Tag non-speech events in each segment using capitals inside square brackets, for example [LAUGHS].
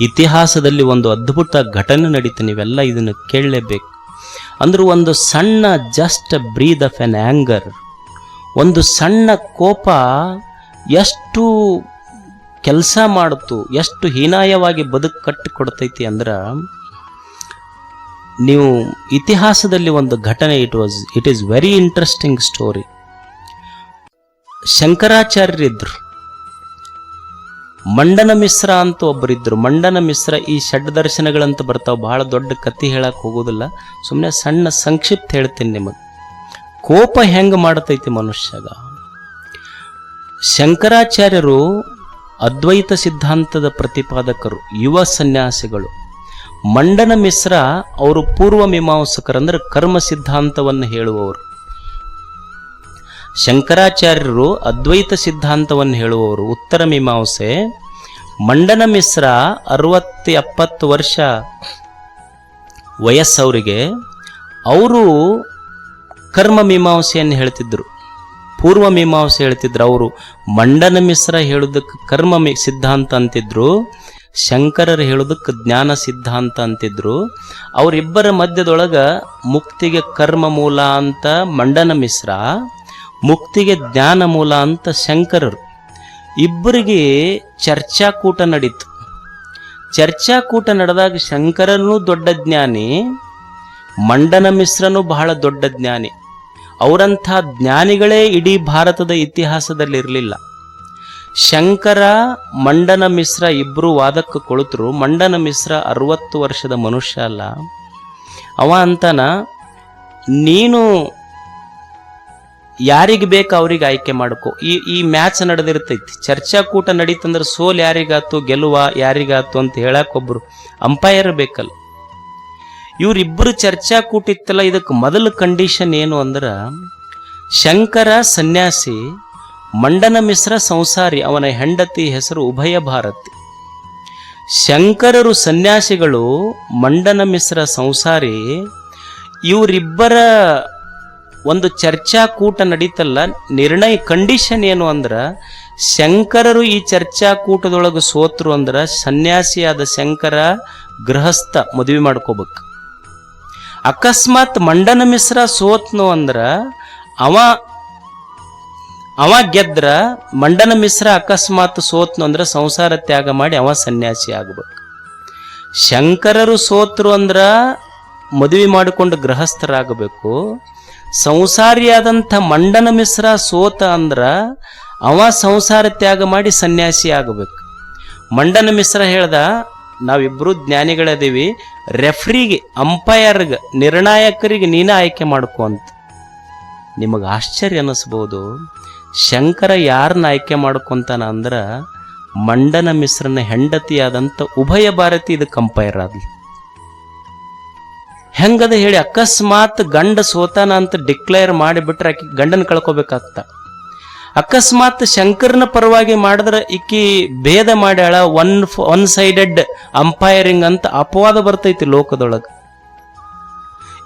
ಇತಿಹಾಸದಲ್ಲಿ ಒಂದು ಅದ್ಭುತ ಘಟನೆ ನಡೀತು, ನೀವೆಲ್ಲ ಇದನ್ನು ಕೇಳಲೇಬೇಕು. ಅಂದ್ರೆ ಒಂದು ಸಣ್ಣ just breath of an anger ಒಂದು ಸಣ್ಣ ಕೋಪ ಎಷ್ಟು ಕೆಲಸ ಮಾಡ್ತು ಎಷ್ಟು ಹೀನಾಯವಾಗಿ ಬದುಕು ಕಟ್ಟಿಕೊಡ್ತೈತಿ ಅಂದ್ರೆ, ನೀವು ಇತಿಹಾಸದಲ್ಲಿ ಒಂದು ಘಟನೆ it was it is very interesting story ಶಂಕರಾಚಾರ್ಯರಿದ್ರು. ಮಂಡನ ಮಿಶ್ರ ಅಂತ ಒಬ್ಬರಿದ್ದರು ಮಂಡನ ಮಿಶ್ರ ಈ ಷಡ್ ದರ್ಶನಗಳಂತ ಬರ್ತಾವೆ. ಬಹಳ ದೊಡ್ಡ ಕಥೆ ಹೇಳಕ್ಕೆ ಹೋಗೋದಿಲ್ಲ. ಸುಮ್ಮನೆ ಸಣ್ಣ ಸಂಕ್ಷಿಪ್ತ ಹೇಳ್ತೀನಿ ನಿಮಗೆ. ಕೋಪ ಹೆಂಗೆ ಮಾಡ್ತೈತಿ ಮನುಷ್ಯಗ? ಶಂಕರಾಚಾರ್ಯರು ಅದ್ವೈತ ಸಿದ್ಧಾಂತದ ಪ್ರತಿಪಾದಕರು, ಯುವ ಸನ್ಯಾಸಿಗಳು. ಮಂಡನ ಮಿಶ್ರ ಅವರು ಪೂರ್ವ ಮೀಮಾಂಸಕರು ಅಂದ್ರೆ ಕರ್ಮ ಸಿದ್ಧಾಂತವನ್ನು ಹೇಳುವವರು. ಶಂಕರಾಚಾರ್ಯರು ಅದ್ವೈತ ಸಿದ್ಧಾಂತವನ್ನು ಹೇಳುವವರು. ಉತ್ತರ ಮೀಮಾಂಸೆ ಮಂಡನ ಮಿಶ್ರ ಅರವತ್ತು ಎಪ್ಪತ್ತು ವರ್ಷ ವಯಸ್ಸವರಿಗೆ ಅವರು ಕರ್ಮ ಮೀಮಾಂಸೆಯನ್ನು ಹೇಳ್ತಿದ್ರು. ಪೂರ್ವ ಮೀಮಾಂಸೆ ಹೇಳ್ತಿದ್ರು ಅವರು. ಮಂಡನ ಮಿಶ್ರ ಹೇಳೋದಕ್ಕೆ ಕರ್ಮ ಮಿ ಸಿದ್ಧಾಂತ ಅಂತಿದ್ರು. ಶಂಕರರು ಹೇಳೋದಕ್ಕೆ ಜ್ಞಾನ ಸಿದ್ಧಾಂತ ಅಂತಿದ್ರು. ಅವರಿಬ್ಬರ ಮಧ್ಯದೊಳಗೆ ಮುಕ್ತಿಗೆ ಕರ್ಮ ಮೂಲ ಅಂತ ಮಂಡನ ಮಿಶ್ರ, ಮುಕ್ತಿಗೆ ಜ್ಞಾನ ಮೂಲ ಅಂತ ಶಂಕರರು. ಇಬ್ಬರಿಗೆ ಚರ್ಚಾಕೂಟ ನಡೀತು. ಚರ್ಚಾಕೂಟ ನಡೆದಾಗ ಶಂಕರನೂ ದೊಡ್ಡ ಜ್ಞಾನಿ, ಮಂಡನ ಮಿಶ್ರನು ಬಹಳ ದೊಡ್ಡ ಜ್ಞಾನಿ. ಅವರಂಥ ಜ್ಞಾನಿಗಳೇ ಇಡೀ ಭಾರತದ ಇತಿಹಾಸದಲ್ಲಿರಲಿಲ್ಲ. ಶಂಕರ, ಮಂಡನ ಮಿಶ್ರ ಇಬ್ಬರು ವಾದಕ್ಕೆ ಕೊಳತರು. ಮಂಡನ ಮಿಶ್ರ ಅರುವತ್ತು ವರ್ಷದ ಮನುಷ್ಯ ಅಲ್ಲ. ಅವ ಅಂತಾನ, ನೀನು ಯಾರಿಗೆ ಬೇಕು ಅವ್ರಿಗೆ ಆಯ್ಕೆ ಮಾಡ್ಕೊ. ಈ ಈ ಮ್ಯಾಚ್ ನಡೆದಿರ್ತೈತಿ. ಚರ್ಚಾಕೂಟ ನಡೀತಂದ್ರೆ ಸೋಲ್ ಯಾರಿಗಾತು ಗೆಲುವ ಯಾರಿಗಾತು ಅಂತ ಹೇಳಕ್ ಒಬ್ರು ಅಂಪೈರ್ ಬೇಕಲ್ಲ. ಇವರಿಬ್ಬರು ಚರ್ಚಾಕೂಟ ಇತ್ತಲ್ಲ ಇದಕ್ಕೆ ಮೊದಲ ಕಂಡೀಷನ್ ಏನು ಅಂದ್ರೆ ಶಂಕರ ಸನ್ಯಾಸಿ ಮಂಡನ ಮಿಶ್ರ ಸಂಸಾರಿ, ಅವನ ಹೆಂಡತಿ ಹೆಸರು ಉಭಯ ಭಾರತಿ. ಶಂಕರರು ಸನ್ಯಾಸಿಗಳು ಮಂಡನ ಮಿಶ್ರ ಸಂಸಾರಿ, ಇವರಿಬ್ಬರ ಒಂದು ಚರ್ಚಾಕೂಟ ನಡೀತಲ್ಲ, ನಿರ್ಣಯ ಕಂಡೀಷನ್ ಏನು ಅಂದ್ರೆ, ಶಂಕರರು ಈ ಚರ್ಚಾಕೂಟದೊಳಗೆ ಸೋತರು ಅಂದ್ರೆ, ಸನ್ಯಾಸಿಯಾದ ಶಂಕರ ಗೃಹಸ್ಥ ಮದುವೆ ಮಾಡ್ಕೋಬೇಕು. ಅಕಸ್ಮಾತ್ ಮಂಡನ ಮಿಶ್ರ ಸೋತ್ನು ಅಂದ್ರೆ, ಅವ ಅವ ಗೆದ್ರ ಮಂಡನ ಮಿಶ್ರ ಅಕಸ್ಮಾತ್ ಸೋತ್ನು ಅಂದ್ರೆ ಸಂಸಾರ ತ್ಯಾಗ ಮಾಡಿ ಅವ ಸನ್ಯಾಸಿ ಆಗ್ಬೇಕು. ಶಂಕರರು ಸೋತ್ರು ಅಂದ್ರ ಮದುವೆ ಮಾಡಿಕೊಂಡು ಗೃಹಸ್ಥರಾಗಬೇಕು. ಸಂಸಾರಿಯಾದಂಥ ಮಂಡನ ಮಿಶ್ರ ಸೋತ ಅಂದ್ರ ಅವ ಸಂಸಾರ ತ್ಯಾಗ ಮಾಡಿ ಸನ್ಯಾಸಿ ಆಗಬೇಕು. ಮಂಡನ ಮಿಶ್ರ ಹೇಳ್ದ, ನಾವಿಬ್ರು ಜ್ಞಾನಿಗಳದೀವಿ, ರೆಫ್ರಿಗೆ, ಅಂಪೈರ್ಗೆ, ನಿರ್ಣಾಯಕರಿಗೆ ನೀನೇ ಆಯ್ಕೆ ಮಾಡ್ಕೊ ಅಂತ. ನಿಮಗೆ ಆಶ್ಚರ್ಯ ಅನ್ನಿಸ್ಬೋದು ಶಂಕರ ಯಾರನ್ನ ಆಯ್ಕೆ ಮಾಡ್ಕೊಂತಾನ ಅಂದ್ರ ಮಂಡನ ಮಿಶ್ರನ ಹೆಂಡತಿಯಾದಂಥ ಉಭಯ ಭಾರತಿ ಇದಕ್ಕೆ ಅಂಪೈರ್ ಆದ್ಲಿ ಹೆಂಗದ ಹೇಳಿ ಅಕಸ್ಮಾತ್ ಗಂಡ ಸೋತಾನ ಅಂತ ಡಿಕ್ಲೇರ್ ಮಾಡಿಬಿಟ್ರೆ ಆಕಿ ಗಂಡನ ಕಳ್ಕೊಬೇಕಾಗ್ತ ಅಕಸ್ಮಾತ್ ಶಂಕರನ ಪರವಾಗಿ ಮಾಡಿದ್ರೆ ಈಕಿ ಭೇದ ಮಾಡ್ಯಾಳ ಒನ್ ಒನ್ ಸೈಡೆಡ್ ಅಂಪೈರಿಂಗ್ ಅಂತ ಅಪವಾದ ಬರ್ತೈತಿ ಲೋಕದೊಳಗೆ.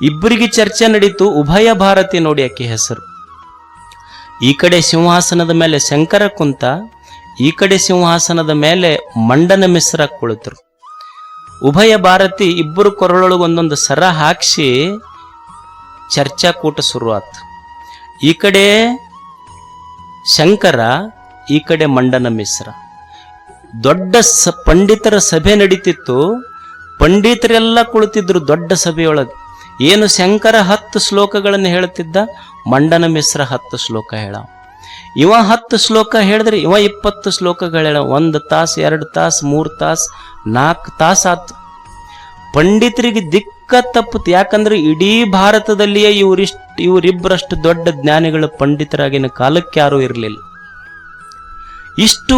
ಇಬ್ಬರಿಗೆ ಚರ್ಚೆ ನಡೀತು, ಉಭಯ ಭಾರತಿ ನೋಡಿ ಆಕೆ ಹೆಸರು. ಈ ಕಡೆ ಸಿಂಹಾಸನದ ಮೇಲೆ ಶಂಕರ ಕುಂತ, ಈ ಕಡೆ ಸಿಂಹಾಸನದ ಮೇಲೆ ಮಂಡನ ಮಿಶ್ರ ಕುಳಿತರು. ಉಭಯ ಭಾರತಿ ಇಬ್ಬರು ಕೊರಳೊಳಗೆ ಒಂದೊಂದು ಸರ ಹಾಕ್ಸಿ ಚರ್ಚಾಕೂಟ ಶುರುವಾತು. ಈ ಕಡೆ ಶಂಕರ, ಈ ಕಡೆ ಮಂಡನ ಮಿಶ್ರ. ದೊಡ್ಡ ಸ, ಪಂಡಿತರ ಸಭೆ ನಡೀತಿತ್ತು. ಪಂಡಿತರೆಲ್ಲ ಕುಳಿತಿದ್ರು ದೊಡ್ಡ ಸಭೆಯೊಳಗೆ. ಏನು ಶಂಕರ ಹತ್ತು ಶ್ಲೋಕಗಳನ್ನು ಹೇಳ್ತಿದ್ದ ಮಂಡನ ಮಿಶ್ರ ಹತ್ತು ಶ್ಲೋಕ ಹೇಳ ಇವ ಹತ್ತು ಶ್ಲೋಕ ಹೇಳಿದ್ರೆ ಇವ ಇಪ್ಪತ್ತು ಶ್ಲೋಕಗಳೇಳ ಒಂದು ತಾಸು, ಎರಡು ತಾಸು, ಮೂರು ತಾಸು, ನಾಲ್ಕು ತಾಸು ಆತು. ಪಂಡಿತರಿಗೆ ದಿಕ್ಕ ತಪ್ಪುತ್ತೆ. ಯಾಕಂದ್ರೆ ಇಡೀ ಭಾರತದಲ್ಲಿಯೇ ಇವರಿಷ್ಟು ಇವರಿಬ್ಬರಷ್ಟು ದೊಡ್ಡ ಜ್ಞಾನಿಗಳು ಪಂಡಿತರಾಗಿನ ಕಾಲಕ್ಕೆ ಯಾರೂ ಇರಲಿಲ್ಲ. ಇಷ್ಟು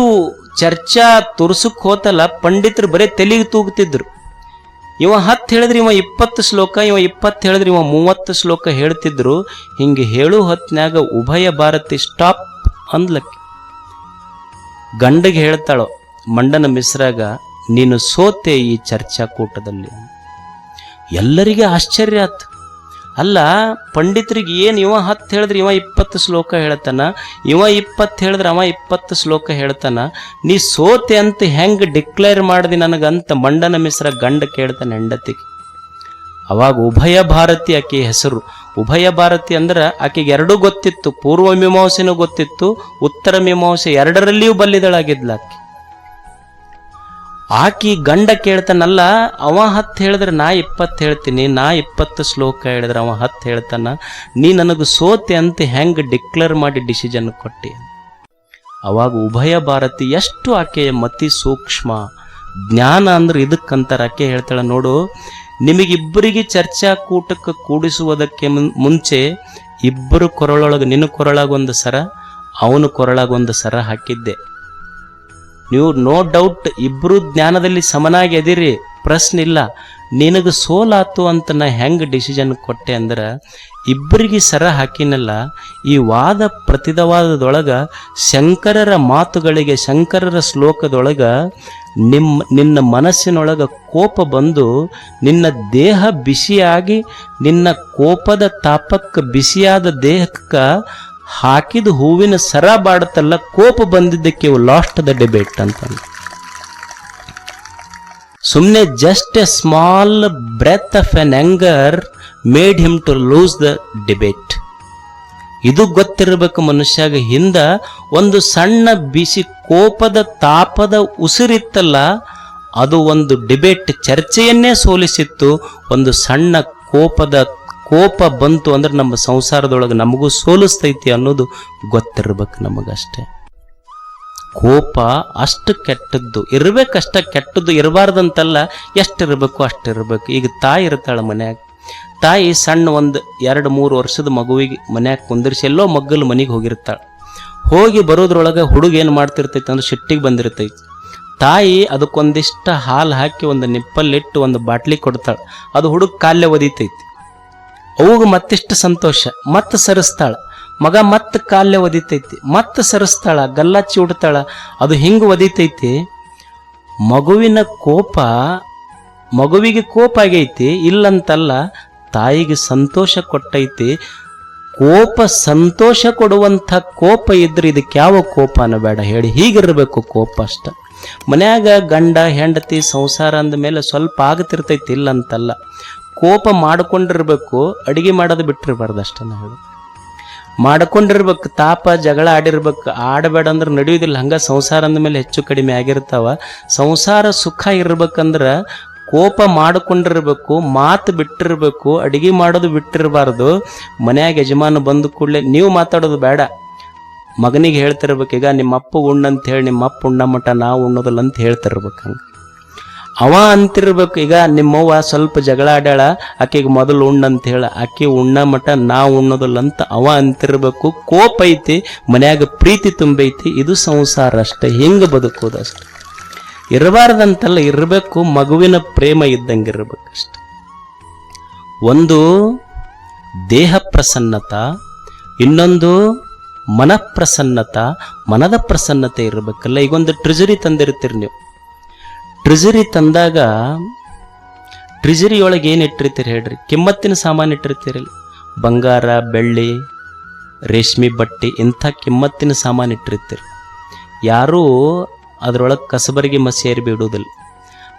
ಚರ್ಚಾ ತುರ್ಸಕ್ ಹೋತಲ್ಲ, ಪಂಡಿತರು ಬರೀ ತೆಲಿಗೆ ತೂಗುತ್ತಿದ್ರು ಇವ ಹತ್ತು ಹೇಳಿದ್ರೆ ಇವ ಇಪ್ಪತ್ತು ಶ್ಲೋಕ, ಇವ ಇಪ್ಪತ್ತು ಹೇಳಿದ್ರೆ ಇವ ಮೂವತ್ತು ಶ್ಲೋಕ ಹೇಳ್ತಿದ್ರು. ಹಿಂಗೆ ಹೇಳು ಹೊತ್ನ್ಯಾಗ ಉಭಯ ಭಾರತಿ ಸ್ಟಾಪ್ ಅಂದ್ಲಕ್ಕೆ. ಗಂಡಗೆ ಹೇಳ್ತಾಳೋ, ಮಂಡನ ಮಿಸ್ರಾಗ, ನೀನು ಸೋತೆ ಈ ಚರ್ಚಾಕೂಟದಲ್ಲಿ ಎಲ್ಲರಿಗೆ ಆಶ್ಚರ್ಯ ಆತು. ಅಲ್ಲ, ಪಂಡಿತರಿಗೆ ಏನು ಇವ ಹತ್ತು ಹೇಳಿದ್ರೆ ಇವ ಇಪ್ಪತ್ತು ಶ್ಲೋಕ ಹೇಳ್ತಾನ? ಇವ ಇಪ್ಪತ್ತು ಹೇಳಿದ್ರೆ ಅವ ಇಪ್ಪತ್ತು ಶ್ಲೋಕ ಹೇಳ್ತಾನ? ನೀ ಸೋತೆ ಅಂತ ಹೆಂಗೆ ಡಿಕ್ಲೇರ್ ಮಾಡ್ದಿ ನನಗಂತ ಮಂಡನ ಮಿಸ್ರ ಗಂಡ ಕೇಳ್ತಾನೆ ಹೆಂಡತಿಗೆ. ಅವಾಗ ಉಭಯ ಭಾರತಿ ಆಕೆ ಹೆಸರು. ಉಭಯ ಭಾರತಿ ಅಂದ್ರೆ ಆಕೆಗೆ ಎರಡೂ ಗೊತ್ತಿತ್ತು. ಪೂರ್ವ ಮೀಮಾಂಸೆನೂ ಗೊತ್ತಿತ್ತು. ಉತ್ತರ ಮೀಮಾಂಸೆ ಎರಡರಲ್ಲಿಯೂ ಬಲ್ಲಿದಳಾಗಿದ್ಲ ಆಕೆ. ಆಕಿ ಗಂಡ ಕೇಳ್ತಾನಲ್ಲ, ಅವ ಹತ್ತು ಹೇಳಿದ್ರೆ ನಾ ಇಪ್ಪತ್ತು ಹೇಳ್ತೀನಿ, ನಾ ಇಪ್ಪತ್ತು ಶ್ಲೋಕ ಹೇಳಿದ್ರೆ ಅವ ಹತ್ತು ಹೇಳ್ತಾನ, ನೀ ನನಗೆ ಸೋತೆ ಅಂತ ಹೆಂಗೆ ಡಿಕ್ಲೇರ್ ಮಾಡಿ ಡಿಸಿಷನ್ ಕೊಟ್ಟಿ ಅವಾಗ ಉಭಯ ಭಾರತಿ ಎಷ್ಟು ಆಕೆಯ ಮತಿ ಸೂಕ್ಷ್ಮ, ಜ್ಞಾನ ಅಂದ್ರೆ ಇದಕ್ಕಂತಾರೆ ಆಕೆ ಹೇಳ್ತಾಳೆ ನೋಡು ನಿಮಗಿಬ್ಬರಿಗೆ ಚರ್ಚಾ ಕೂಟಕ್ಕೆ ಕೂಡಿಸುವುದಕ್ಕೆ ಮುಂಚೆ ಇಬ್ಬರು ಕೊರಳೊಳಗೆ, ನಿನ್ನ ಕೊರಳಾಗೊಂದು ಸರ, ಅವನು ಕೊರಳಾಗೊಂದು ಸರ ಹಾಕಿದ್ದೆ. ನೀವು ನೋ ಡೌಟ್ ಇಬ್ಬರು ಜ್ಞಾನದಲ್ಲಿ ಸಮನಾಗಿ ಎದಿರಿ ಪ್ರಶ್ನೆ ಇಲ್ಲ. ನಿನಗೆ ಸೋಲಾತು ಅಂತ ನಾ ಹೆಂಗೆ ಡಿಸಿಷನ್ ಕೊಟ್ಟೆ ಅಂದ್ರೆ, ಇಬ್ಬರಿಗೆ ಸರ ಹಾಕಿನಲ್ಲ, ಈ ವಾದ ಪ್ರತಿದವಾದದೊಳಗೆ ಶಂಕರರ ಮಾತುಗಳಿಗೆ, ಶಂಕರರ ಶ್ಲೋಕದೊಳಗ ನಿಮ್ಮ ನಿನ್ನ ಮನಸ್ಸಿನೊಳಗೆ ಕೋಪ ಬಂದು ನಿನ್ನ ದೇಹ ಬಿಸಿಯಾಗಿ ನಿನ್ನ ಕೋಪದ ತಾಪಕ್ಕೆ ಬಿಸಿಯಾದ ದೇಹಕ್ಕೆ ಹಾಕಿದ ಹೂವಿನ ಸರ ಬಾಡತಲ್ಲ, ಕೋಪ ಬಂದಿದ್ದಕ್ಕೆ ಲಾಸ್ಟ್ ದ ಡಿಬೇಟ್ ಅಂತ ಸುಮ್ಮನೆ just a small breath of an anger made him to lose the debate ಇದು ಗೊತ್ತಿರಬೇಕು ಮನುಷ್ಯಾಗ. ಹಿಂದ ಒಂದು ಸಣ್ಣ ಬಿಸಿ ಕೋಪದ ತಾಪದ ಉಸಿರಿತ್ತಲ್ಲ, ಅದು ಒಂದು ಡಿಬೇಟ್ ಚರ್ಚೆಯನ್ನೇ ಸೋಲಿಸಿತ್ತು. ಒಂದು ಸಣ್ಣ ಕೋಪದ ಕೋಪ ಬಂತು ಅಂದ್ರೆ ನಮ್ಮ ಸಂಸಾರದೊಳಗೆ ನಮಗೂ ಸೋಲಿಸ್ತೈತಿ ಅನ್ನೋದು ಗೊತ್ತಿರ್ಬೇಕು ನಮಗಷ್ಟೇ. ಕೋಪ ಅಷ್ಟು ಕೆಟ್ಟದ್ದು, ಇರಬೇಕಷ್ಟ ಕೆಟ್ಟದ್ದು ಇರಬಾರ್ದಂತಲ್ಲ, ಎಷ್ಟಿರಬೇಕು ಅಷ್ಟಿರಬೇಕು. ಈಗ ತಾಯಿ ಇರ್ತಾಳೆ ಮನ್ಯಾಗ. ತಾಯಿ ಸಣ್ಣ ಒಂದು ಎರಡು ಮೂರು ವರ್ಷದ ಮಗುವಿಗೆ ಮನ್ಯಾಗ ಕುಂದಿರಿಸಿ ಎಲ್ಲೋ ಮಗ್ಗಲು ಮನೆಗೆ ಹೋಗಿರ್ತಾಳೆ. ಹೋಗಿ ಬರೋದ್ರೊಳಗೆ ಹುಡುಗ ಏನು ಮಾಡ್ತಿರ್ತೈತೆ ಅಂದ್ರೆ ಸಿಟ್ಟಿಗೆ ಬಂದಿರ್ತೈತಿ. ತಾಯಿ ಅದಕ್ಕೊಂದಿಷ್ಟು ಹಾಲು ಹಾಕಿ ಒಂದು ನಿಪ್ಪಲ್ಲಿಟ್ಟು ಒಂದು ಬಾಟ್ಲಿ ಕೊಡ್ತಾಳೆ. ಅದು ಹುಡುಗ ಕಾಲ್ಯ ಒದಿತೈತಿ. ಅವಾಗ ಮತ್ತಿಷ್ಟು ಸಂತೋಷ, ಮತ್ತೆ ಸರಿಸ್ತಾಳೆ. ಮಗ ಮತ್ತೆ ಕಾಲ್ಯ ಒದಿತೈತಿ, ಮತ್ತೆ ಸರಿಸ್ತಾಳ, ಗಲ್ಲಾಚಿ ಉಡ್ತಾಳ. ಅದು ಹಿಂಗೆ ಒದಿತೈತಿ, ಮಗುವಿನ ಕೋಪ ಮಗುವಿಗೆ ಕೋಪ ಆಗೈತಿ, ಇಲ್ಲಂತಲ್ಲ ತಾಯಿಗೆ ಸಂತೋಷ ಕೊಟ್ಟೈತಿ, ಕೋಪ ಸಂತೋಷ ಕೊಡುವಂಥ ಕೋಪ ಇದ್ರೆ ಇದಕ್ಕೆ ಯಾವ ಕೋಪ ಅನ್ನಬೇಡ, ಹೇಳಿ ಹೀಗಿರಬೇಕು ಕೋಪ ಅಷ್ಟ. ಮನ್ಯಾಗ ಗಂಡ, ಹೆಂಡತಿ ಸಂಸಾರ ಅಂದ ಮೇಲೆ ಸ್ವಲ್ಪ ಆಗತಿರ್ತೈತಿ, ಇಲ್ಲಂತಲ್ಲ. ಕೋಪ ಮಾಡ್ಕೊಂಡಿರ್ಬೇಕು, ಅಡಿಗೆ ಮಾಡೋದು ಬಿಟ್ಟಿರ್ಬಾರ್ದು ನಾವು ಹೇಳಿ ಮಾಡ್ಕೊಂಡಿರ್ಬೇಕು, ತಾಪ, ಜಗಳ ಆಡಿರ್ಬೇಕು, ಆಡಬೇಡ ಅಂದ್ರೆ ನಡೆಯುವುದಿಲ್ಲ ಹಂಗ ಸಂಸಾರ ಅಂದಮೇಲೆ ಹೆಚ್ಚು ಕಡಿಮೆ ಆಗಿರ್ತಾವ. ಸಂಸಾರ ಸುಖ ಇರ್ಬೇಕಂದ್ರ ಕೋಪ ಮಾಡಿಕೊಂಡಿರ್ಬೇಕು, ಮಾತು ಬಿಟ್ಟಿರ್ಬೇಕು, ಅಡಿಗೆ ಮಾಡೋದು ಬಿಟ್ಟಿರಬಾರ್ದು, ಮನೆಯಾಗ ಯಜಮಾನ ಬಂದ ಕೂಡಲೇ ನೀವು ಮಾತಾಡೋದು ಬೇಡ. ಮಗನಿಗೆ ಹೇಳ್ತಿರ್ಬೇಕು, ಈಗ ನಿಮ್ಮ ಅಪ್ಪ ಉಣ್ಣಂತ ಹೇಳಿ ನಿಮ್ಮ ಅಪ್ಪ ಉಣ್ಣ ಮಟ ನಾವು ಉಣ್ಣೋದಿಲ್ಲ ಅಂತ ಹೇಳ್ತಿರ್ಬೇಕು ಹಂಗೆ. ಅವ ಅಂತಿರ್ಬೇಕು, ಈಗ ನಿಮ್ಮವ್ವ ಸ್ವಲ್ಪ ಜಗಳ ಆಡ್ಯಾಳ, ಆಕೆಗೆ ಮೊದಲು ಉಣ್ಣಂತ ಹೇಳ, ಆಕೆ ಉಣ್ಣ ಮಟ ನಾ ಉಣ್ಣೋದಿಲ್ಲ ಅಂತ ಅವ ಅಂತಿರ್ಬೇಕು. ಕೋಪ ಐತಿ, ಮನ್ಯಾಗ ಪ್ರೀತಿ ತುಂಬೈತಿ, ಇದು ಸಂಸಾರ ಅಷ್ಟೇ, ಹಿಂಗೆ ಬದುಕೋದು ಅಷ್ಟೆ. ಇರಬಾರ್ದಂತಲ್ಲ ಇರಬೇಕು, ಮಗುವಿನ ಪ್ರೇಮ ಇದ್ದಂಗೆ ಇರಬೇಕಷ್ಟೆ ಒಂದು ದೇಹ ಪ್ರಸನ್ನತ ಇನ್ನೊಂದು ಮನಃಪ್ರಸನ್ನತ, ಮನದ ಪ್ರಸನ್ನತೆ ಇರಬೇಕಲ್ಲ. ಈಗೊಂದು ಟ್ರಿಜರಿ ತಂದಿರ್ತೀರಿ ನೀವು. ಟ್ರಿಜರಿ ತಂದಾಗ ಟ್ರಿಜರಿ ಒಳಗೆ ಏನು ಇಟ್ಟಿರ್ತೀರಿ ಹೇಳ್ರಿ? ಕಿಮ್ಮತ್ತಿನ ಸಾಮಾನು ಇಟ್ಟಿರ್ತೀರಿ ಬಂಗಾರ, ಬೆಳ್ಳಿ, ರೇಷ್ಮೆ ಬಟ್ಟೆ ಇಂಥ ಕಿಮ್ಮತ್ತಿನ ಸಾಮಾನು ಇಟ್ಟಿರ್ತೀರಿ. ಯಾರೂ ಅದರೊಳಗೆ ಕಸಬರಿಗೆ ಮಸೇರಿ ಬಿಡುವುದಿಲ್ಲ.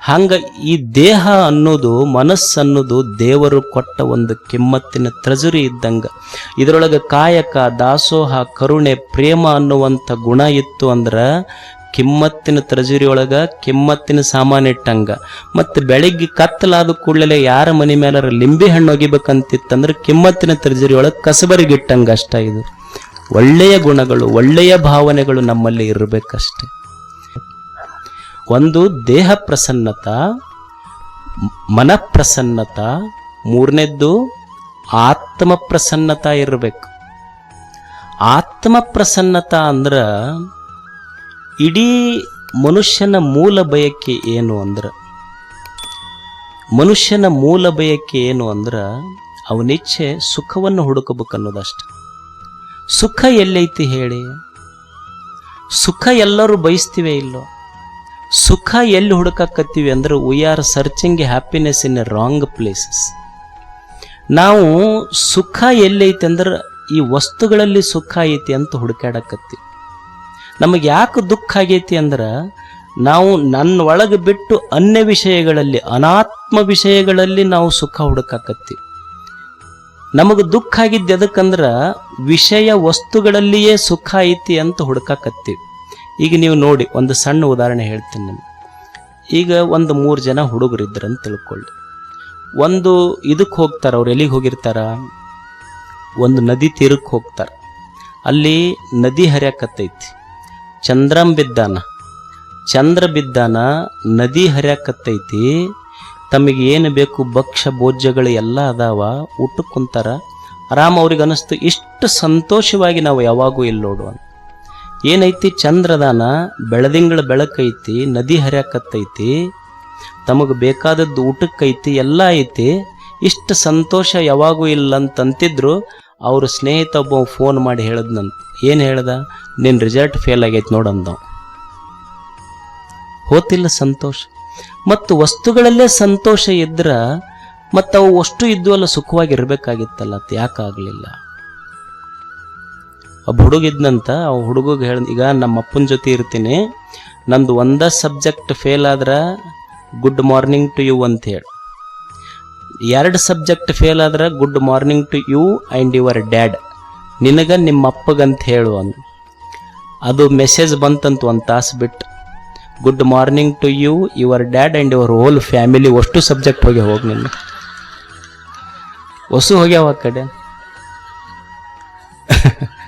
ಹಂಗ ಈ ದೇಹ ಅನ್ನೋದು, ಮನಸ್ಸು ಅನ್ನೋದು ದೇವರು ಕೊಟ್ಟ ಒಂದು ಕಿಮ್ಮತ್ತಿನ ತ್ರಜುರಿ ಇದ್ದಂಗ. ಇದರೊಳಗೆ ಕಾಯಕ, ದಾಸೋಹ, ಕರುಣೆ, ಪ್ರೇಮ ಅನ್ನುವಂಥ ಗುಣ ಇತ್ತು ಅಂದ್ರೆ ಕಿಮ್ಮತ್ತಿನ ಒಳಗ ಕಿಮ್ಮತ್ತಿನ ಸಾಮಾನು ಇಟ್ಟಂಗ. ಮತ್ತು ಬೆಳಿಗ್ಗೆ ಕತ್ತಲಾದ ಕೂಡಲೇ ಯಾರ ಮನೆ ಮೇಲಾರ ಲಿಂಬೆ ಹಣ್ಣು ಒಗಿಬೇಕಂತಿತ್ತಂದ್ರೆ ಕಿಮ್ಮತ್ತಿನ ಒಳಗೆ ಕಸಬರಿಗೆ ಇಟ್ಟಂಗ ಅಷ್ಟ ಇದು. ಒಳ್ಳೆಯ ಗುಣಗಳು, ಒಳ್ಳೆಯ ಭಾವನೆಗಳು ನಮ್ಮಲ್ಲಿ ಇರಬೇಕಷ್ಟೆ. ಒಂದು ದೇಹ ಪ್ರಸನ್ನತ, ಮನ ಪ್ರಸನ್ನತ, ಮೂರನೇದ್ದು ಆತ್ಮ ಪ್ರಸನ್ನತ ಇರಬೇಕು. ಆತ್ಮ ಪ್ರಸನ್ನತ ಅಂದ್ರೆ ಇಡೀ ಮನುಷ್ಯನ ಮೂಲ ಬಯಕೆ ಏನು ಅಂದ್ರ? ಮನುಷ್ಯನ ಮೂಲ ಬಯಕೆ ಏನು ಅಂದ್ರ ಅವನಿಚ್ಛೆ ಸುಖವನ್ನು ಹುಡುಕಬೇಕು ಅನ್ನೋದಷ್ಟೆ ಸುಖ ಎಲ್ಲೈತಿ ಹೇಳಿ? ಸುಖ ಎಲ್ಲರೂ ಬಯಸ್ತಿವೆ ಇಲ್ಲೋ? ಸುಖ ಎಲ್ಲಿ ಹುಡುಕಕತ್ತೀವಿ ಅಂದ್ರೆ we are searching happiness in wrong places ನಾವು ಸುಖ ಎಲ್ಲೈತಿ ಅಂದ್ರೆ ಈ ವಸ್ತುಗಳಲ್ಲಿ ಸುಖ ಐತಿ ಅಂತ ಹುಡುಕಾಡಕತ್ತೀವಿ. ನಮಗೆ ಯಾಕೆ ದುಃಖ ಆಗೈತಿ ಅಂದ್ರೆ ನಾವು ನನ್ನ ಒಳಗೆ ಬಿಟ್ಟು ಅನ್ಯ ವಿಷಯಗಳಲ್ಲಿ, ಅನಾತ್ಮ ವಿಷಯಗಳಲ್ಲಿ ನಾವು ಸುಖ ಹುಡುಕಾಕತ್ತೀವಿ. ನಮಗೆ ದುಃಖ ಆಗಿದ್ದು ಎದಕ್ಕಂದ್ರೆ ವಿಷಯ ವಸ್ತುಗಳಲ್ಲಿಯೇ ಸುಖ ಐತಿ ಅಂತ ಹುಡುಕಾಕತ್ತೀವಿ. ಈಗ ನೀವು ನೋಡಿ, ಒಂದು ಸಣ್ಣ ಉದಾಹರಣೆ ಹೇಳ್ತೀನಿ ನಿಮ್ಗೆ. ಈಗ ಒಂದು ಮೂರು ಜನ ಹುಡುಗರಿದ್ರು ಅಂತ ತಿಳ್ಕೊಳ್ಳಿ. ಒಂದು ಇದಕ್ಕೆ ಹೋಗ್ತಾರೆ, ಅವ್ರು ಎಲ್ಲಿಗೆ ಹೋಗಿರ್ತಾರ? ಒಂದು ನದಿ ತೀರಕ್ಕೆ ಹೋಗ್ತಾರೆ. ಅಲ್ಲಿ ನದಿ ಹರಿಯಾಕತ್ತೈತಿ. ಚಂದ್ರಂ ಬಿದ್ದಾನ ಚಂದ್ರ ಬಿದ್ದಾನ ನದಿ ಹರಿಯಾಕತ್ತೈತಿ. ತಮಗೆ ಏನು ಬೇಕು, ಭಕ್ಷ್ಯ, ಭೋಜ್ಯಗಳು ಎಲ್ಲ ಅದಾವ, ಊಟಕ್ಕೆ ಕುಂತಾರ. ಆರಾಮ ಅವ್ರಿಗೆ ಅನಿಸ್ತು ಇಷ್ಟು ಸಂತೋಷವಾಗಿ ನಾವು ಯಾವಾಗೂ ಇಲ್ಲಿ ನೋಡು ಅಂತ ಏನೈತಿ ಚಂದ್ರದಾನ? ಬೆಳದಿಂಗಳ ಬೆಳಕೈತಿ, ನದಿ ಹರಿಯಾಕತ್ತೈತಿ, ತಮಗೆ ಬೇಕಾದದ್ದು ಊಟಕ್ಕೈತಿ, ಎಲ್ಲ ಐತಿ. ಇಷ್ಟು ಸಂತೋಷ ಯಾವಾಗೂ ಇಲ್ಲ ಅಂತಂತಿದ್ರು ಅವ್ರ ಸ್ನೇಹಿತ ಒಬ್ಬ ಫೋನ್ ಮಾಡಿ ಹೇಳದ್ನಂತ. ಏನು ಹೇಳ್ದ? ನಿನ್ನ ರಿಸಲ್ಟ್ ಫೇಲ್ ಆಗೈತಿ ನೋಡಂದವ್ ಹೋತಿಲ್ಲ ಸಂತೋಷ. ಮತ್ತು ವಸ್ತುಗಳಲ್ಲೇ ಸಂತೋಷ ಇದ್ರ ಮತ್ತು ಅವು ಅಷ್ಟು ಇದ್ವಲ್ಲ ಸುಖವಾಗಿರ್ಬೇಕಾಗಿತ್ತಲ್ಲ ಅದು ಯಾಕಾಗಲಿಲ್ಲ. ಒಬ್ಬ ಹುಡುಗಿದ್ನಂತ ಆ ಹುಡುಗಗೆ ಹೇಳ ಈಗ ನಮ್ಮ ಅಪ್ಪನ ಜೊತೆ ಇರ್ತೀನಿ, ನಂದು ಒಂದ ಸಬ್ಜೆಕ್ಟ್ ಫೇಲ್ ಆದ್ರೆ ಗುಡ್ ಮಾರ್ನಿಂಗ್ ಟು ಯು ಅಂತ ಹೇಳಿ. ಎರಡು ಸಬ್ಜೆಕ್ಟ್ ಫೇಲ್ ಆದ್ರೆ good morning to you and your dad, ನಿನಗ ನಿಮ್ಮ ಅಪ್ಪಗಂತ ಹೇಳು ಅಂದ್. ಅದು ಮೆಸೇಜ್ ಬಂತಂತ ಒಂದು ತಾಸು ಬಿಟ್ಟು good morning to you, your dad and your whole family, ಅಷ್ಟು ಸಬ್ಜೆಕ್ಟ್ ಹೋಗಿ ಹೋಗಿ ನಿನ್ನ ಹೊಸು ಹೋಗ್ಯಾವ ಆ ಕಡೆ. [LAUGHS]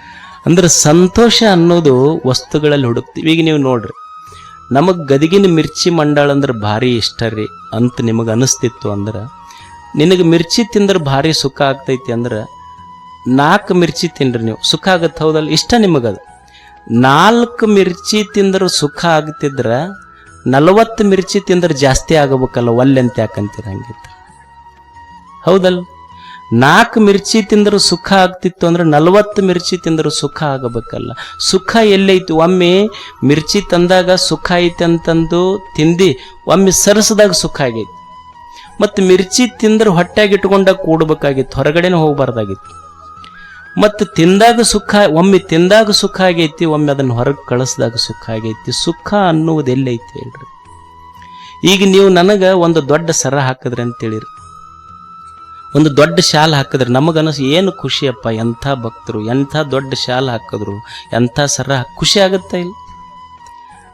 ಅಂದ್ರೆ ಸಂತೋಷ ಅನ್ನೋದು ವಸ್ತುಗಳಲ್ಲಿ ಹುಡುಕ್ತೀವಿ. ಈಗ ನೀವು ನೋಡ್ರಿ, ನಮಗೆ ಗದಗಿನ ಮಿರ್ಚಿ ಮಂಡಾಳ ಅಂದ್ರೆ ಭಾರಿ ಇಷ್ಟ ರೀ ಅಂತ ನಿಮಗೆ ಅನಿಸ್ತಿತ್ತು ಅಂದ್ರೆ, ನಿನಗೆ ಮಿರ್ಚಿ ತಿಂದ್ರೆ ಭಾರಿ ಸುಖ ಆಗ್ತೈತಿ ಅಂದ್ರೆ, ನಾಲ್ಕು ಮಿರ್ಚಿ ತಿನ್ರಿ ನೀವು. ಸುಖ ಆಗತ್ತೆ ಹೌದಲ್ಲ? ಇಷ್ಟ ನಿಮಗದು ನಾಲ್ಕು ಮಿರ್ಚಿ ತಿಂದ್ರೆ ಸುಖ ಆಗ್ತಿದ್ರೆ, ನಲವತ್ತು ಮಿರ್ಚಿ ತಿಂದ್ರೆ ಜಾಸ್ತಿ ಆಗಬೇಕಲ್ಲ ಒಲ್ಲೆ ಅಂತ ಯಾಕಂತೀರ ಹಂಗಿತ್ತು ಹೌದಲ್ಲ? ನಾಲ್ಕು ಮಿರ್ಚಿ ತಿಂದರೂ ಸುಖ ಆಗ್ತಿತ್ತು ಅಂದ್ರೆ ನಲವತ್ತು ಮಿರ್ಚಿ ತಿಂದರೂ ಸುಖ ಆಗಬೇಕಲ್ಲ. ಸುಖ ಎಲ್ಲೈತು? ಒಮ್ಮೆ ಮಿರ್ಚಿ ತಂದಾಗ ಸುಖ ಐತೆ ಅಂತಂದು ತಿಂದು, ಒಮ್ಮೆ ಸರಸದಾಗ ಸುಖ ಆಗೈತಿ. ಮತ್ತು ಮಿರ್ಚಿ ತಿಂದ್ರೆ ಹೊಟ್ಟೆಗೆ ಇಟ್ಕೊಂಡಾಗ ಕೂಡಬೇಕಾಗಿತ್ತು, ಹೊರಗಡೆನೇ ಹೋಗಬಾರ್ದಾಗಿತ್ತು. ಮತ್ತು ತಿಂದಾಗ ಸುಖ, ಒಮ್ಮೆ ತಿಂದಾಗ ಸುಖ ಆಗೈತಿ, ಒಮ್ಮೆ ಅದನ್ನು ಹೊರಗೆ ಕಳಿಸ್ದಾಗ ಸುಖ ಆಗೈತಿ. ಸುಖ ಅನ್ನುವುದು ಎಲ್ಲೈತಿ ಹೇಳ್ರಿ. ಈಗ ನೀವು ನನಗೆ ಒಂದು ದೊಡ್ಡ ಸರ ಹಾಕಿದ್ರಿ ಅಂತೇಳಿರಿ. ಒಂದು ದೊಡ್ಡ ಶಾಲ್ ಹಾಕಿದ್ರೆ ನಮಗನಸ್ ಏನು ಖುಷಿಯಪ್ಪ, ಎಂಥ ಭಕ್ತರು, ಎಂಥ ದೊಡ್ಡ ಶಾಲ್ ಹಾಕಿದ್ರು, ಎಂಥ ಸರ ಖುಷಿ ಆಗುತ್ತಾ ಇಲ್ಲ?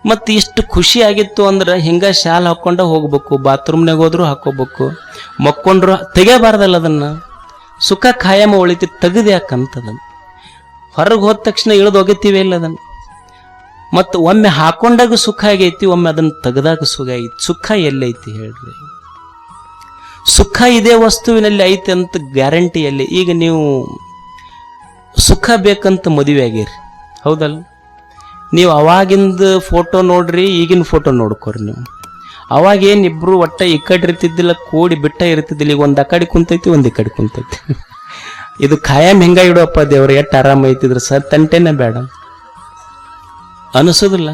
ಮತ್ತು ಇಷ್ಟು ಖುಷಿ ಆಗಿತ್ತು ಅಂದ್ರೆ ಹಿಂಗೆ ಶಾಲ್ ಹಾಕೊಂಡ ಹೋಗ್ಬೇಕು ಬಾತ್ರೂಮ್ನಾಗ ಹೋದ್ರು ಹಾಕೋಬೇಕು ಮಕ್ಕೊಂಡ್ರು ತೆಗಿಯಬಾರ್ದಲ್ಲ ಅದನ್ನು? ಸುಖ ಖಾಯಮ ಉಳಿತಿ ತೆಗೆದು ಯಾಕಂತದನ್ನು ಹೊರಗೆ ಹೋದ ತಕ್ಷಣ ಇಳಿದು ಹೋಗಿತೀವಿ ಇಲ್ಲ ಅದನ್ನು ಮತ್ತು ಒಮ್ಮೆ ಹಾಕೊಂಡಾಗ ಸುಖ ಆಗೈತಿ, ಒಮ್ಮೆ ಅದನ್ನು ತೆಗೆದಾಗ ಸುಖ ಐತಿ ಸುಖ ಎಲ್ಲೈತಿ ಹೇಳ್ರಿ. ಸುಖ ಇದೇ ವಸ್ತುವಿನಲ್ಲಿ ಐತೆ ಅಂತ ಗ್ಯಾರಂಟಿ ಎಲ್ಲಿ ಈಗ ನೀವು ಸುಖ ಬೇಕಂತ ಮದುವೆ ಆಗಿರಿ. ಹೌದಲ್ಲ? ನೀವು ಅವಾಗಿಂದ ಫೋಟೋ ನೋಡ್ರಿ ಈಗಿನ ಫೋಟೋ ನೋಡ್ಕೊರಿ ನೀವು. ಅವಾಗೇನು ಇಬ್ರು ಒಟ್ಟ ಈ ಕಡೆ ಇರ್ತಿದ್ದಿಲ್ಲ ಕೂಡಿ ಬಿಟ್ಟ ಇರ್ತಿದ್ದಿಲ್ಲ ಈಗ ಒಂದು ಆ ಕಡೆ ಕುಂತೈತಿ ಒಂದು ಈ ಕಡೆ ಕುಂತೈತಿ. [LAUGHS] ಇದು ಖಾಯಂ ಹೆಂಗ ಇಡೋಪ್ಪ ದೇವ್ರ ಎಷ್ಟು ಆರಾಮ ಐತಿದ್ರ ಸರ್ ತಂಟೆನೇ ಬೇಡ. ಅನಿಸೋದಿಲ್ಲ.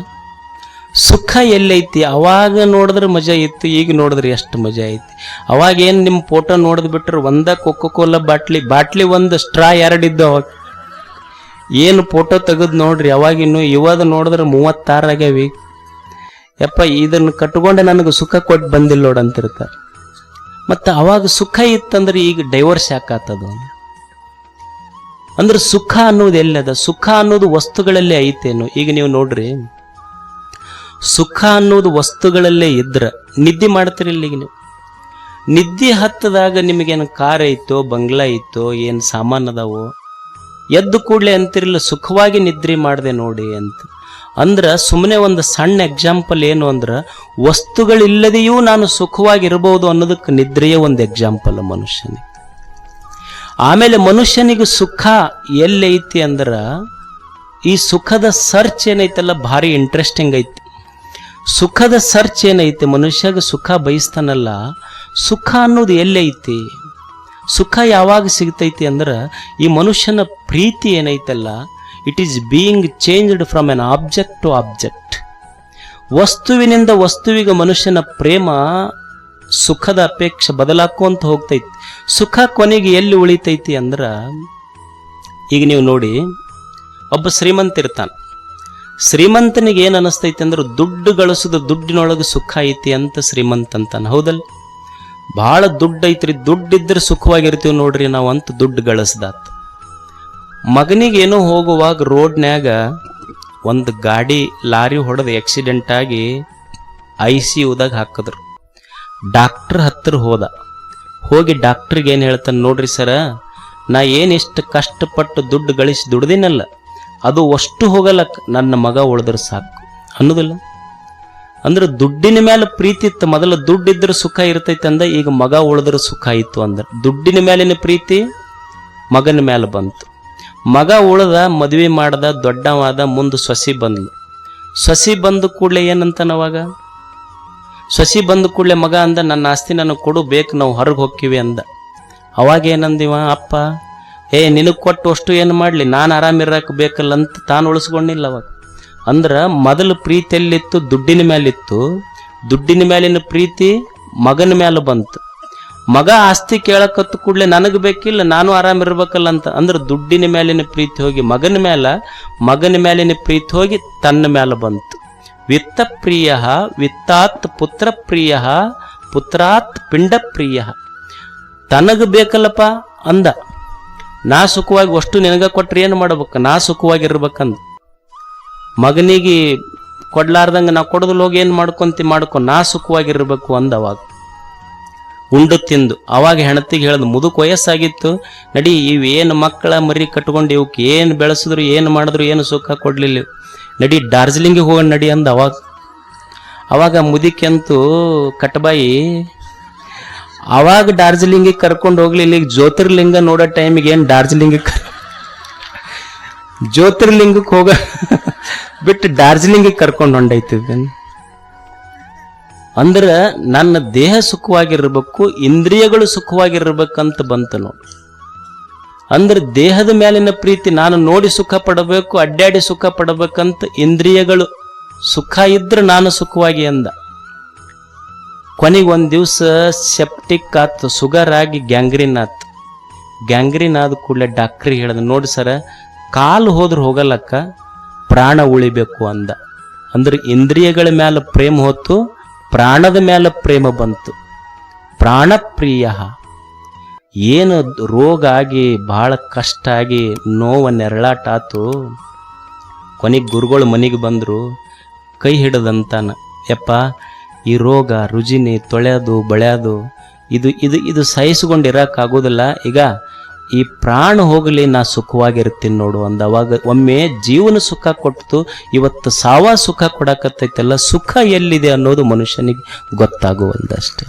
ಸುಖ ಎಲ್ಲೈತಿ. ಅವಾಗ ನೋಡಿದ್ರೆ ಮಜಾ ಇತ್ತು ಈಗ ನೋಡಿದ್ರೆ ಎಷ್ಟು ಮಜಾ ಐತಿ. ಅವಾಗ ಏನು ನಿಮ್ಮ ಫೋಟೋ ನೋಡಿದ್ ಬಿಟ್ರೆ ಒಂದ ಕೊಕ್ಕೋ ಕೋಲ ಬಾಟ್ಲಿ ಬಾಟ್ಲಿ ಒಂದು ಸ್ಟ್ರಾ ಎರಡಿದ್ದು ಅವಾಗ ಏನು ಫೋಟೋ ತೆಗೆದು ನೋಡ್ರಿ ಅವಾಗಿನ್ನು ಇವಾಗ ನೋಡಿದ್ರೆ ಮೂವತ್ತಾರು ಆಗ್ಯಾವಿ ಯಪ್ಪ, ಇದನ್ನು ಕಟ್ಕೊಂಡೆ ನನಗೆ ಸುಖ ಕೊಟ್ಟು ಬಂದಿಲ್ಲ ನೋಡು ಅಂತಿರ್ತಾರೆ. ಮತ್ತು ಅವಾಗ ಸುಖ ಇತ್ತಂದ್ರೆ ಈಗ ಡೈವರ್ಸ್ ಯಾಕಾತದು ಅಂದ್ರೆ ಸುಖ ಅನ್ನೋದು ಎಲ್ಲದ ಸುಖ ಅನ್ನೋದು ವಸ್ತುಗಳಲ್ಲೇ ಐತೇನು? ಈಗ ನೀವು ನೋಡ್ರಿ. ಸುಖ ಅನ್ನೋದು ವಸ್ತುಗಳಲ್ಲೇ ಇದ್ರೆ ನಿದ್ದೆ ಮಾಡ್ತೀರಿ ಇಲ್ಲಿಗೆ ನೀವು. ನಿದ್ದೆ ಹತ್ತದಾಗ ನಿಮಗೇನು ಕಾರ್ ಐತೋ ಬಂಗ್ಲಾ ಐತೋ ಏನು ಸಾಮಾನು ಅದಾವೋ, ಎದ್ದು ಕೂಡಲೇ ಅಂತಿರಲಿಲ್ಲ, ಸುಖವಾಗಿ ನಿದ್ರೆ ಮಾಡಿದೆ ನೋಡಿ ಅಂತ. ಅಂದ್ರೆ ಸುಮ್ಮನೆ ಒಂದು ಸಣ್ಣ ಎಕ್ಸಾಂಪಲ್ ಏನು ಅಂದ್ರೆ, ವಸ್ತುಗಳಿಲ್ಲದೆಯೂ ನಾನು ಸುಖವಾಗಿರಬಹುದು ಅನ್ನೋದಕ್ಕೆ ನಿದ್ರೆಯೇ ಒಂದು ಎಕ್ಸಾಂಪಲ್ ಮನುಷ್ಯನಿಗೆ. ಆಮೇಲೆ ಮನುಷ್ಯನಿಗೆ ಸುಖ ಎಲ್ಲೈತಿ ಅಂದ್ರೆ, ಈ ಸುಖದ ಸರ್ಚ್ ಏನೈತಲ್ಲ, ಭಾರಿ ಇಂಟ್ರೆಸ್ಟಿಂಗ್ ಐತಿ. ಸುಖದ ಸರ್ಚ್ ಏನೈತೆ? ಮನುಷ್ಯಗೆ ಸುಖ ಬಯಸ್ತಾನಲ್ಲ, ಸುಖ ಅನ್ನೋದು ಎಲ್ಲೈತಿ ಸುಖ ಯಾವಾಗ ಸಿಗ್ತೈತಿ ಅಂದ್ರೆ, ಈ ಮನುಷ್ಯನ ಪ್ರೀತಿ ಏನೈತಲ್ಲ it is being changed from an object to object ವಸ್ತುವಿನಿಂದ ವಸ್ತುವಿಗೆ ಮನುಷ್ಯನ ಪ್ರೇಮ, ಸುಖದ ಅಪೇಕ್ಷೆ ಬದಲಾಕೊಂತ ಹೋಗ್ತೈತಿ. ಸುಖ ಕೊನೆಗೆ ಎಲ್ಲಿ ಉಳಿತೈತಿ ಅಂದ್ರೆ, ಈಗ ನೀವು ನೋಡಿ, ಒಬ್ಬ ಶ್ರೀಮಂತ ಇರ್ತಾನ. ಶ್ರೀಮಂತನಿಗೆ ಏನು ಅನಿಸ್ತೈತಿ ಅಂದ್ರೆ ದುಡ್ಡು ಗಳಿಸಿದ ದುಡ್ಡಿನೊಳಗೆ ಸುಖ ಐತಿ ಅಂತ ಶ್ರೀಮಂತ ಅಂತಾನೆ. ಹೌದಲ್ ಭಾಳ ದುಡ್ಡು ಐತ್ರಿ. ದುಡ್ಡಿದ್ರೆ ಸುಖವಾಗಿರ್ತೀವಿ ನೋಡ್ರಿ ನಾವು ಅಂತ ದುಡ್ಡು ಗಳಿಸ್ದಾತ್. ಮಗನಿಗೆ ಏನೋ ಹೋಗುವಾಗ ರೋಡ್ನ್ಯಾಗ ಒಂದು ಗಾಡಿ ಲಾರಿ ಹೊಡೆದು ಆಕ್ಸಿಡೆಂಟ್ ಆಗಿ ಐ ಸಿ ಯುದಾಗ ಹಾಕಿದ್ರು. ಡಾಕ್ಟ್ರ್ ಹತ್ತಿರ ಹೋದ. ಹೋಗಿ ಡಾಕ್ಟ್ರಿಗೆ ಏನು ಹೇಳ್ತಾನೆ, ನೋಡ್ರಿ ಸರ, ನಾ ಏನಿಷ್ಟು ಕಷ್ಟಪಟ್ಟು ದುಡ್ಡು ಗಳಿಸಿ ದುಡ್ದಿನಲ್ಲ. ಅದು ಅಷ್ಟು ಹೋಗಲಕ್ಕ ನನ್ನ ಮಗ ಉಳಿದ್ರೆ ಸಾಕು. ಅನ್ನೋದಿಲ್ಲ. ಅಂದ್ರೆ ದುಡ್ಡಿನ ಮೇಲೆ ಪ್ರೀತಿ ಇತ್ತು. ಮೊದಲು ದುಡ್ಡಿದ್ರೆ ಸುಖ ಇರ್ತೈತೆ ಅಂದ, ಈಗ ಮಗ ಉಳಿದ್ರೆ ಸುಖ ಇತ್ತು ಅಂದ್ರೆ ದುಡ್ಡಿನ ಮೇಲಿನ ಪ್ರೀತಿ ಮಗನ ಮೇಲೆ ಬಂತು. ಮಗ ಉಳ್ದ, ಮದುವೆ ಮಾಡದ, ದೊಡ್ಡವಾದ, ಮುಂದೆ ಸೊಸಿ ಬಂದ್ಲು. ಸೊಸಿ ಬಂದ ಕೂಡಲೇ ಏನಂತಾನ ಅವಾಗ ಸೊಸಿ ಬಂದ ಕೂಡಲೇ ಮಗ ಅಂದ, ನನ್ನ ಆಸ್ತಿ ನನಗೆ ಕೊಡು, ಬೇಕು ನಾವು ಹೊರಗೆ ಹೋಗ್ತೀವಿ ಅಂದ. ಅವಾಗ ಏನಂದಿವ? ಅಪ್ಪ ಏ, ನಿನಗೆ ಕೊಟ್ಟು ಅಷ್ಟು ಏನು ಮಾಡಲಿ? ನಾನು ಆರಾಮಿರಕ್ಕೆ ಬೇಕಲ್ಲ ಅಂತ ತಾನು ಉಳಿಸ್ಕೊಂಡಿಲ್ಲ ಅವಾಗ. ಅಂದ್ರೆ ಮೊದಲು ಪ್ರೀತಿ ಎಲ್ಲಿತ್ತು ದುಡ್ಡಿನ ಮೇಲಿತ್ತು ದುಡ್ಡಿನ ಮೇಲಿನ ಪ್ರೀತಿ ಮಗನ ಮೇಲೆ ಬಂತು. ಮಗ ಆಸ್ತಿ ಕೇಳಕತ್ತು ಕೂಡಲೇ ನನಗೆ ಬೇಕಿಲ್ಲ, ನಾನು ಆರಾಮಿರ್ಬೇಕಲ್ಲ ಅಂತ ಅಂದ್ರೆ ದುಡ್ಡಿನ ಮೇಲಿನ ಪ್ರೀತಿ ಹೋಗಿ ಮಗನ ಮೇಲೆ ಮಗನ ಮೇಲಿನ ಪ್ರೀತಿ ಹೋಗಿ ತನ್ನ ಮೇಲೆ ಬಂತು. ವಿತ್ತ ಪ್ರಿಯ, ವಿತ್ತಾತ್ ಪುತ್ರ ಪ್ರಿಯ, ಪುತ್ರಾತ್ ಪಿಂಡ ಪ್ರಿಯ. ತನಗೆ ಬೇಕಲ್ಲಪ್ಪ ಅಂದ. ನಾ ಸುಖವಾಗಿ ಅಷ್ಟು ನಿನಗ ಕೊಟ್ರೆ ಏನು ಮಾಡ್ಬೇಕು? ನಾ ಸುಖವಾಗಿರ್ಬೇಕಂದ್. ಮಗನಿಗೆ ಕೊಡ್ಲಾರ್ದಂಗೆ ನಾ ಕೊಡದಲ್ಲ ಹೋಗಿ ಏನು ಮಾಡ್ಕೊಂತಿ ಮಾಡ್ಕೊ, ನಾ ಸುಖವಾಗಿರ್ಬೇಕು ಅಂದ ಅವಾಗ ಉಂಡು ತಿಂದು, ಅವಾಗ ಹೆಣತಿಗೆ ಹೇಳ್ದು, ಮುದುಕ್ ವಯಸ್ಸಾಗಿತ್ತು, ನಡಿ ಇವೇನು ಮಕ್ಕಳ ಮರಿ ಕಟ್ಕೊಂಡು ಇವಕ್ಕೆ ಏನು ಬೆಳೆಸಿದ್ರು, ಏನು ಮಾಡಿದ್ರು, ಏನು ಸುಖ ಕೊಡ್ಲಿಲ್ಲ. ನಡಿ, ಡಾರ್ಜಿಲಿಂಗಿಗೆ ಹೋಗೋಣ ನಡಿ ಅಂದ ಅವಾಗ. ಅವಾಗ ಮುದಿಕೆಂತೂ ಕಟ್ಬಾಯಿ ಅವಾಗ ಡಾರ್ಜಿಲಿಂಗಿಗೆ ಕರ್ಕೊಂಡು ಹೋಗ್ಲಿ, ಇಲ್ಲಿ ಜ್ಯೋತಿರ್ಲಿಂಗ ನೋಡೋ ಟೈಮಿಗೆ ಏನು ಡಾರ್ಜಿಲಿಂಗಿಗೆ ಜ್ಯೋತಿರ್ಲಿಂಗಕ್ಕೆ ಹೋಗ ಬಿಟ್ಟು ಡಾರ್ಜಿಲಿಂಗಿಗೆ ಕರ್ಕೊಂಡು ಹೊಂಡೈತಿದ್ದೆ ಅಂದ್ರೆ ನನ್ನ ದೇಹ ಸುಖವಾಗಿರ್ಬೇಕು, ಇಂದ್ರಿಯಗಳು ಸುಖವಾಗಿರ್ಬೇಕಂತ ಬಂತು ನೋಡಿ. ಅಂದ್ರೆ ದೇಹದ ಮೇಲಿನ ಪ್ರೀತಿ ನಾನು ನೋಡಿ ಸುಖ ಪಡಬೇಕು, ಅಡ್ಡಾಡಿ ಸುಖ ಪಡಬೇಕಂತ ಇಂದ್ರಿಯಗಳು ಸುಖ ಇದ್ರೆ ನಾನು ಸುಖವಾಗಿ ಅಂದ. ಕೊನೆಗೆ ಒಂದು ದಿವಸ ಸೆಪ್ಟಿಕ್ ಆತು ಶುಗರ್ ಆಗಿ ಗ್ಯಾಂಗ್ರೀನ್ ಆತು. ಗ್ಯಾಂಗ್ರೀನ್ ಆದ ಕೂಡಲೇ ಡಾಕ್ಟ್ರಿಗೆ ಹೇಳಿದ, ನೋಡಿ ಸರ, ಕಾಲು ಹೋದ್ರೆ ಹೋಗಲ್ಲಕ್ಕ, ಪ್ರಾಣ ಉಳಿಬೇಕು ಅಂದ. ಅಂದ್ರೆ ಇಂದ್ರಿಯಗಳ ಮೇಲೆ ಪ್ರೇಮ ಹೊತ್ತು, ಪ್ರಾಣದ ಮೇಲೆ ಪ್ರೇಮ ಬಂತು. ಪ್ರಾಣಪ್ರಿಯ. ಏನು ರೋಗ ಆಗಿ ಬಹಳ ಕಷ್ಟ ಆಗಿ ನೋವ ನೆರಳಾಟ ಆತು. ಕೊನೆಗೆ ಗುರುಗಳು ಮನೆಗೆ ಬಂದರು, ಕೈ ಹಿಡದಂತಾನ, ಯಪ್ಪ ಈ ರೋಗ ರುಜಿನಿ ತೊಳೆಯೋದು ಬಳೆಯೋದು, ಇದು ಇದು ಇದು ಸಹಿಸಿಕೊಂಡಿರೋಕ್ಕಾಗೋದಿಲ್ಲ ಈಗ ಈ ಪ್ರಾಣ ಹೋಗಲಿ, ನಾ ಸುಖವಾಗಿರ್ತೀನಿ ನೋಡು ಅಂದ ಅವಾಗ ಒಮ್ಮೆ ಜೀವನ ಸುಖ ಕೊಟ್ಟು, ಇವತ್ತು ಸಾವ ಸುಖ ಕೊಡಕತ್ತೈತಲ್ಲ, ಸುಖ ಎಲ್ಲಿದೆ ಅನ್ನೋದು ಮನುಷ್ಯನಿಗೆ ಗೊತ್ತಾಗುವಲ್ದಷ್ಟೇ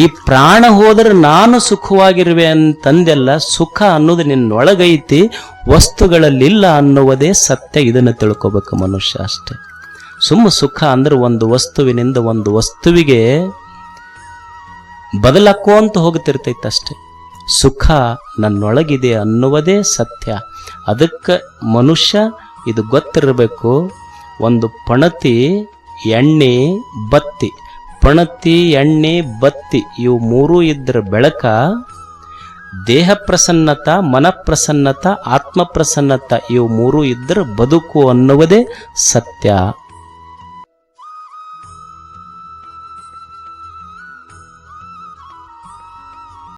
ಈ ಪ್ರಾಣ ಹೋದ್ರೆ ನಾನು ಸುಖವಾಗಿರುವೆ ಅಂತಂದೆಲ್ಲ ಸುಖ ಅನ್ನೋದು ನಿನ್ನೊಳಗೈತಿ, ವಸ್ತುಗಳಲ್ಲಿಲ್ಲ ಅನ್ನುವುದೇ ಸತ್ಯ ಇದನ್ನು ತಿಳ್ಕೊಬೇಕು ಮನುಷ್ಯ ಅಷ್ಟೇ. ಸುಮ್ಮ ಸುಖ ಅಂದ್ರೆ ಒಂದು ವಸ್ತುವಿನಿಂದ ಒಂದು ವಸ್ತುವಿಗೆ ಬದಲಾಕೋಂತ ಹೋಗುತ್ತಿರ್ತೈತೆ ಅಷ್ಟೇ. ಸುಖ ನನ್ನೊಳಗಿದೆ ಅನ್ನುವುದೇ ಸತ್ಯ. ಅದಕ್ಕೆ ಮನುಷ್ಯ ಇದು ಗೊತ್ತಿರಬೇಕು. ಒಂದು ಪಣತಿ, ಎಣ್ಣೆ, ಬತ್ತಿ. ಪಣತಿ, ಎಣ್ಣೆ, ಬತ್ತಿ ಇವು ಮೂರೂ ಇದ್ರ ಬೆಳಕ ದೇಹ ಪ್ರಸನ್ನತ, ಮನ ಪ್ರಸನ್ನತ, ಆತ್ಮ ಪ್ರಸನ್ನತ ಇವು ಮೂರೂ ಇದ್ರ ಬದುಕು ಅನ್ನುವುದೇ ಸತ್ಯ.